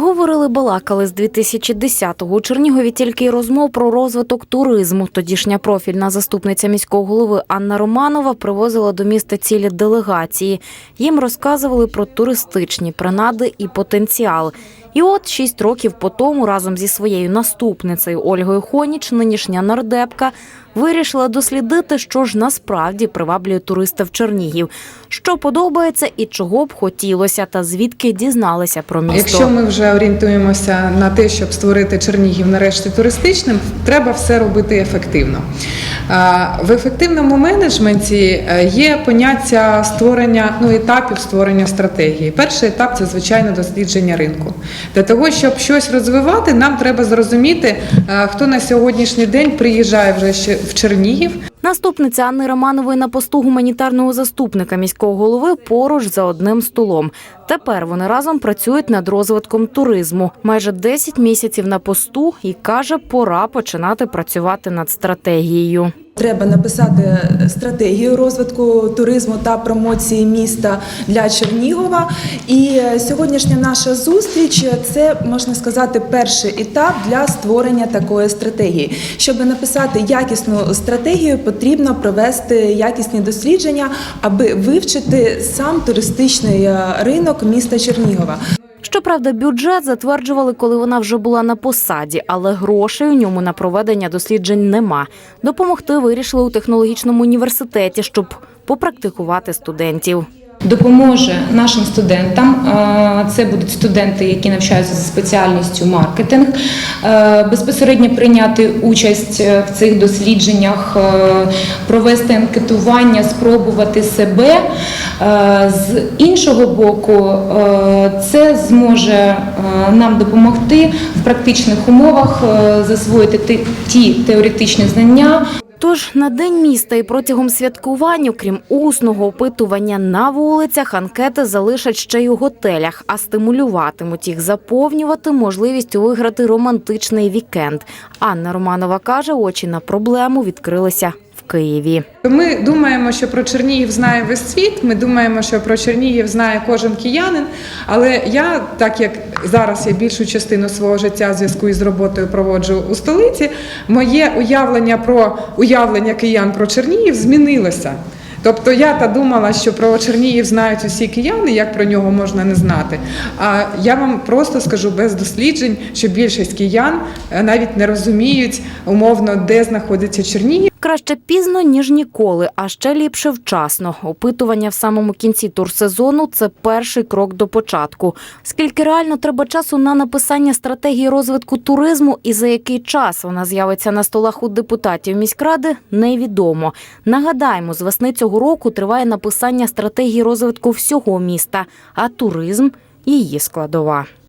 Говорили, балакали з 2010-го. У Чернігові тільки й розмов про розвиток туризму. Тодішня профільна заступниця міського голови Анна Романова привозила до міста цілі делегації. Їм розказували про туристичні принади і потенціал. І от шість років по тому разом зі своєю наступницею Ольгою Хоніч, нинішня нардепка, вирішила дослідити, що ж насправді приваблює туриста в Чернігів, що подобається і чого б хотілося, та звідки дізналися про місто. Якщо ми вже орієнтуємося на те, щоб створити Чернігів нарешті туристичним, треба все робити ефективно. В ефективному менеджменті е, є поняття створення ну, етапів створення стратегії. Перший етап це звичайно дослідження ринку. Для того, щоб щось розвивати, нам треба зрозуміти, е, хто на сьогоднішній день приїжджає вже ще в Чернігів. Наступниця Анни Романової на посту гуманітарного заступника міського голови поруч за одним столом. Тепер вони разом працюють над розвитком туризму. Майже 10 місяців на посту і каже, пора починати працювати над стратегією. Треба написати стратегію розвитку туризму та промоції міста для Чернігова. І сьогоднішня наша зустріч це можна сказати перший етап для створення такої стратегії. Щоб написати якісну стратегію, потрібно провести якісні дослідження, аби вивчити сам туристичний е, ринок міста Чернігова. Щоправда, бюджет затверджували, коли вона вже була на посаді, але грошей у ньому на проведення досліджень нема. Допомогти вирішили у технологічному університеті, щоб попрактикувати студентів. Допоможе нашим студентам. Е, Це будуть студенти, які навчаються за спеціальністю маркетинг, е, безпосередньо прийняти участь е, в цих дослідженнях, провести анкетування, спробувати себе. З іншого боку, це зможе нам допомогти в практичних умовах засвоїти ті теоретичні знання, Тож на день міста і протягом святкувань, окрім усного опитування на вулицях, анкети залишать ще й у готелях, а стимулюватимуть їх заповнювати можливістю виграти романтичний вікенд. Анна Романова каже, очі на проблему відкрилися Києві. Ми думаємо, що про Чернігів знає весь світ. Ми думаємо, що про Чернігів знає кожен киянин. Але я, так як зараз я більшу частину свого життя в зв'язку із роботою проводжу у столиці, моє уявлення про уявлення киян про Чернігів змінилося. Тобто я та думала, що про Чернігів знають усі кияни, як про нього можна не знати. А я вам просто скажу без досліджень, що більшість киян е, навіть не розуміють умовно, де знаходиться Чернігів. Краще пізно ніж ніколи, а ще ліпше вчасно. Опитування в самому кінці турсезону це перший крок до початку. Скільки реально треба часу на написання стратегії розвитку туризму і за який час вона з'явиться на столах у депутатів міськради, невідомо. Нагадаємо, з весни цього року триває написання стратегії розвитку всього міста, а туризм її складова.